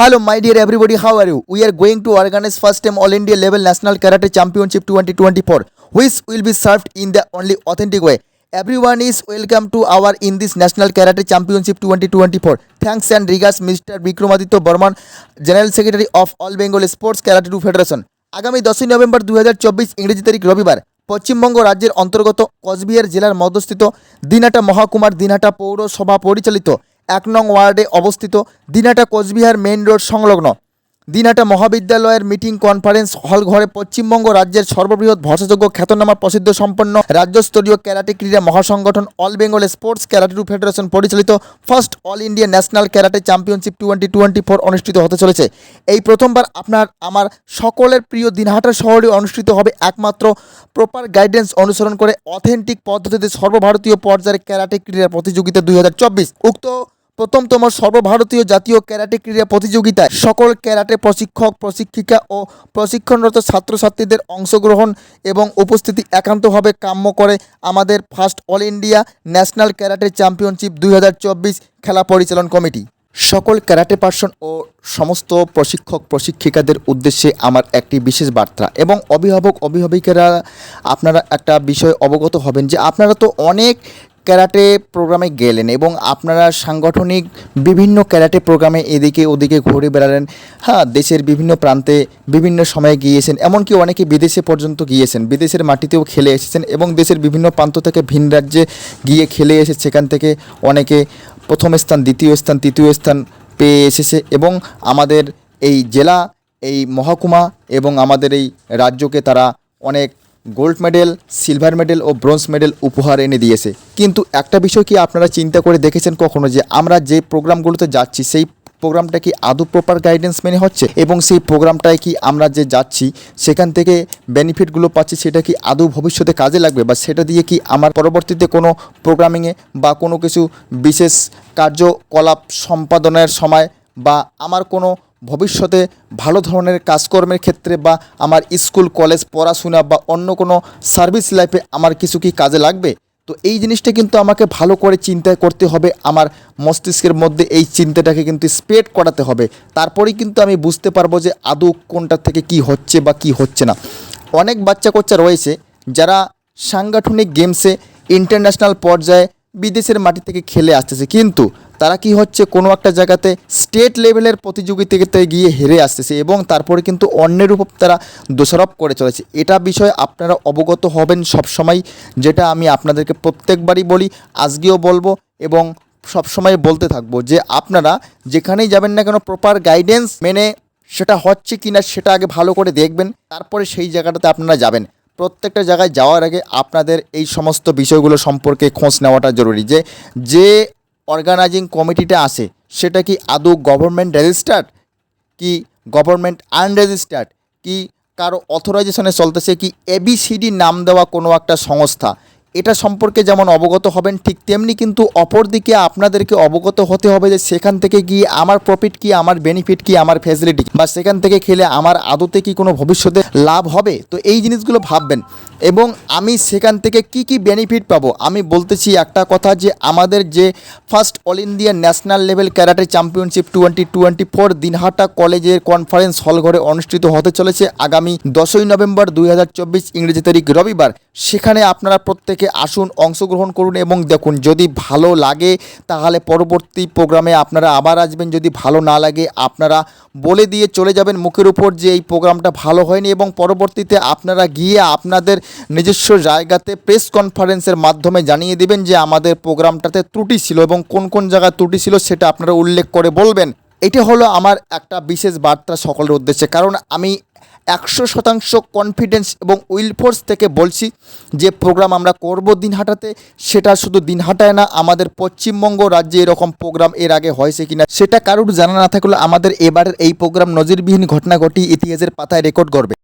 Hello, my dear everybody. How are you? We are going to organize first time All India level National Karate Championship 2024, which will be served in the only authentic way. Everyone is welcome to our in this National Karate Championship 2024. Thanks and regards, Mr. Bikramaditya Burman, General Secretary of All Bengal Sports Karate 2 Federation. আগামী দশই November দু হাজার চব্বিশ ইংরেজি তারিখ রবিবার পশ্চিমবঙ্গ রাজ্যের অন্তর্গত কোচবিহার জেলার মধ্যস্থিত দিনহাটা মহকুমার দিনহাটা পৌরসভা পরিচালিত এক নং ওয়ার্ডে অবস্থিত দিনহাটা কোচবিহার মেইন রোড সংলগ্ন। দিনহাটা মহাবিদ্যালয়ের মিটিং কনফারেন্স হল ঘরে পশ্চিমবঙ্গ রাজ্যের সর্ববৃহৎ ভরসাযোগ্য খ্যাতনামা প্রসিদ্ধ সম্পন্ন রাজ্যস্তরীয় ক্যারাটে ক্রীড়া মহাসংগঠন all Bengal sports karate do federation পরিচালিত first all India national karate championship twenty twenty four অনুষ্ঠিত হতে চলেছে। এই প্রথমবার আপনার, আমার সকলের প্রিয় দিনহাটা শহরে অনুষ্ঠিত হবে একমাত্র প্রপার গাইডেন্স অনুসরণ করে অথেন্টিক পদ্ধতিতে সর্বভারতীয় পর্যায়ের ক্যারাটে ক্রীড়া প্রতিযোগিতা দুই হাজার চব্বিশ। উক্ত প্রথমতম সর্বভারতীয় জাতীয় ক্যারাটে ক্রীড়া প্রতিযোগিতায় সকল ক্যারাটে প্রশিক্ষক, প্রশিক্ষিকা ও প্রশিক্ষণরত ছাত্রছাত্রীদের অংশগ্রহণ এবং উপস্থিতি একান্তভাবে কাম্য করে আমাদের first all India national karate championship দুই হাজার চব্বিশ খেলা পরিচালন কমিটি। সকল ক্যারাটে পার্সন ও সমস্ত প্রশিক্ষক, প্রশিক্ষিকাদের উদ্দেশ্যে আমার একটি বিশেষ বার্তা এবং অভিভাবক, অভিভাবিকেরা, আপনারা একটা বিষয় অবগত হবেন যে আপনারা তো অনেক ক্যারাটে প্রোগ্রামে গেলেন এবং আপনারা সাংগঠনিক বিভিন্ন ক্যারাটে প্রোগ্রামে এদিকে ওদিকে ঘুরে বেড়ালেন। হ্যাঁ দেশের বিভিন্ন প্রান্তে বিভিন্ন সময়ে গিয়েছেন, এমনকি অনেকে বিদেশে পর্যন্ত গিয়েছেন, বিদেশের মাটিতেও খেলে এসেছেন এবং দেশের বিভিন্ন প্রান্ত থেকে ভিন রাজ্যে গিয়ে খেলে এসে সেখান থেকে অনেকে প্রথম স্থান, দ্বিতীয় স্থান, তৃতীয় স্থান পেয়ে এসেছে এবং আমাদের এই জেলা, এই মহকুমা এবং আমাদের এই রাজ্যকে তারা অনেক গোল্ড মেডেল, সিলভার মেডেল ও ব্রোঞ্জ মেডেল উপহার এনে দিয়েছে। কিন্তু একটা বিষয় কি আপনারা চিন্তা করে দেখেছেন কখনো যে আমরা যে প্রোগ্রামগুলোতে যাচ্ছি, সেই প্রোগ্রামটা কি আদৌ প্রপার গাইডেন্স মেনে হচ্ছে? এবং সেই প্রোগ্রামটায় কি আমরা যে যাচ্ছি, সেখান থেকে বেনিফিটগুলো পাচ্ছি, সেটা কি আদৌ ভবিষ্যতে কাজে লাগবে? বা সেটা দিয়ে কি আমার পরবর্তীতে কোনো প্রোগ্রামিংয়ে বা কোনো কিছু বিশেষ কার্যকলাপ সম্পাদনের সময় বা আমার কোনো ভবিষ্যতে ভালো ধরনের কাজকর্মের ক্ষেত্রে বা আমার স্কুল, কলেজ, পড়াশোনা বা অন্য কোনো সার্ভিস লাইফে আমার কিছু কি কাজে লাগবে? তো এই জিনিসটা কিন্তু আমাকে ভালো করে চিন্তা করতে হবে। আমার মস্তিষ্কের মধ্যে এই চিন্তাটাকে কিন্তু স্প্রেড করাতে হবে। তারপরেই কিন্তু আমি বুঝতে পারব যে আদৌ কোনটা থেকে কি হচ্ছে বা কি হচ্ছে না। অনেক বাচ্চা কোচ্চা রয়েছে যারা সাংগঠনিক গেমসে ইন্টারন্যাশনাল পর্যায়ে বিদেশের মাটি থেকে খেলে আসতেছে। কিন্তু তারা কি হচ্ছে কোনো একটা জায়গাতে স্টেট লেভেলের প্রতিযোগিতাতে গিয়ে হেরে আসতেছে এবং তারপরে কিন্তু অন্যের উপর তারা দোষারোপ করে চলেছে। এটা বিষয়ে আপনারা অবগত হবেন সবসময়, যেটা আমি আপনাদেরকে প্রত্যেকবারই বলি, আজকেও বলব এবং সবসময় বলতে থাকব যে আপনারা যেখানেই যাবেন না কেন প্রপার গাইডেন্স মেনে সেটা হচ্ছে কি না সেটা আগে ভালো করে দেখবেন, তারপরে সেই জায়গাটাতে আপনারা যাবেন। প্রত্যেকটা জায়গায় যাওয়ার আগে আপনাদের এই সমস্ত বিষয়গুলো সম্পর্কে খোঁজ নেওয়াটা জরুরি যে যে অর্গানাইজিং কমিটিটা আসে। সেটা কি আদৌ গভর্নমেন্ট রেজিস্টার্ড কি গভর্নমেন্ট আনরেজিস্টার্ড কি কারও অথরাইজেশনে চলতেছে? কি এবিসিডি নাম দেওয়া কোনো একটা সংস্থা? এটা সম্পর্কে যেমন অবগত হবেন, ঠিক তেমনি কিন্তু অপরদিকে আপনাদেরকে অবগত হতে হবে যে সেখান থেকে গিয়ে আমার প্রফিট কি, আমার বেনিফিট কি, আমার ফ্যাসিলিটি বা সেখান থেকে খেলে আমার আদতে কি কোনো ভবিষ্যতে লাভ হবে? তো এই জিনিসগুলো ভাববেন। এবং আমি সেখান থেকে কি কি বেনিফিট পাবো? আমি বলতেছি একটা কথা যে আমাদের যে first all India national level karate championship twenty twenty four Dinhata কলেজের কনফারেন্স হল ঘরে অনুষ্ঠিত হতে চলেছে আগামী দশই নভেম্বর দুই হাজার চব্বিশ ইংরেজি তারিখ রবিবার। সেখানে আপনারা প্রত্যেকে আসুন, অংশগ্রহণ করুন এবং দেখুন, যদি ভালো লাগে তাহলে পরবর্তী প্রোগ্রামে আপনারা আবার আসবেন, যদি ভালো না লাগে আপনারা বলে দিয়ে চলে যাবেন মুখের উপর যে এই প্রোগ্রামটা ভালো হয়নি এবং পরবর্তীতে আপনারা গিয়ে আপনাদের নিজস্ব জায়গাতে প্রেস কনফারেন্সের মাধ্যমে জানিয়ে দেবেন যে আমাদের প্রোগ্রামটাতে ত্রুটি ছিল এবং কোন কোন জায়গায় ত্রুটি ছিল সেটা আপনারা উল্লেখ করে বলবেন। এটা হলো আমার একটা বিশেষ বার্তা সকলের উদ্দেশ্যে। কারণ আমি একশো শতাংশ কনফিডেন্স এবং উইলফোর্স থেকে বলছি যে প্রোগ্রাম আমরা করব দিনহাটাতে সেটা শুধু দিন দিনহাটায় না, আমাদের পশ্চিমবঙ্গ রাজ্যে এরকম প্রোগ্রাম এর আগে হয়েছে কিনা সেটা কারোর জানা না থাকলে আমাদের এবারের এই প্রোগ্রাম নজিরবিহীন ঘটনা ঘটি ইতিহাসের পাতায় রেকর্ড করবে